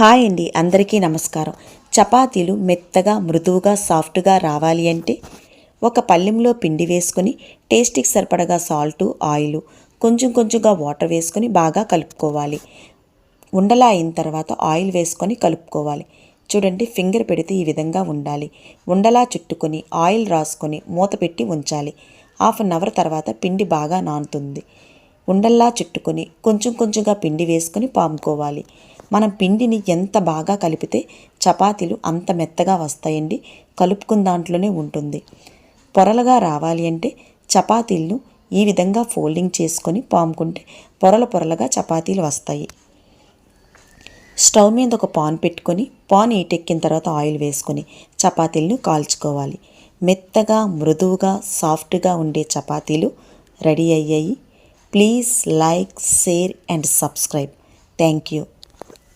Hi అండి అందరికీ నమస్కారం. చపాతీలు మెత్తగా మృదువుగా సాఫ్ట్గా రావాలి అంటే ఒక పళ్ళెంలో పిండి వేసుకొని టేస్ట్కి సరిపడగా సాల్టు ఆయిల్ కొంచెం కొంచెంగా వాటర్ వేసుకొని బాగా కలుపుకోవాలి. ఉండలా అయిన తర్వాత ఆయిల్ వేసుకొని కలుపుకోవాలి. చూడండి ఫింగర్ పెడితే ఈ విధంగా ఉండాలి. ఉండలా చుట్టుకొని ఆయిల్ రాసుకొని మూత పెట్టి ఉంచాలి. హాఫ్ అన్ అవర్ తర్వాత పిండి బాగా నానుతుంది. ఉండల్లా చుట్టుకొని కొంచెం కొంచెంగా పిండి వేసుకొని పాముకోవాలి. మనం పిండిని ఎంత బాగా కలిపితే చపాతీలు అంత మెత్తగా వస్తాయండి. కలుపుకున్న దాంట్లోనే ఉంటుంది. పొరలుగా రావాలి అంటే చపాతీలను ఈ విధంగా ఫోల్డింగ్ చేసుకొని పాముకుంటే పొరల పొరలుగా చపాతీలు వస్తాయి. స్టవ్ మీద ఒక పాన్ పెట్టుకొని పాన్ ఈటెక్కిన తర్వాత ఆయిల్ వేసుకొని చపాతీలను కాల్చుకోవాలి. మెత్తగా మృదువుగా సాఫ్ట్గా ఉండే చపాతీలు రెడీ అయ్యాయి. Please like share and subscribe. Thank you.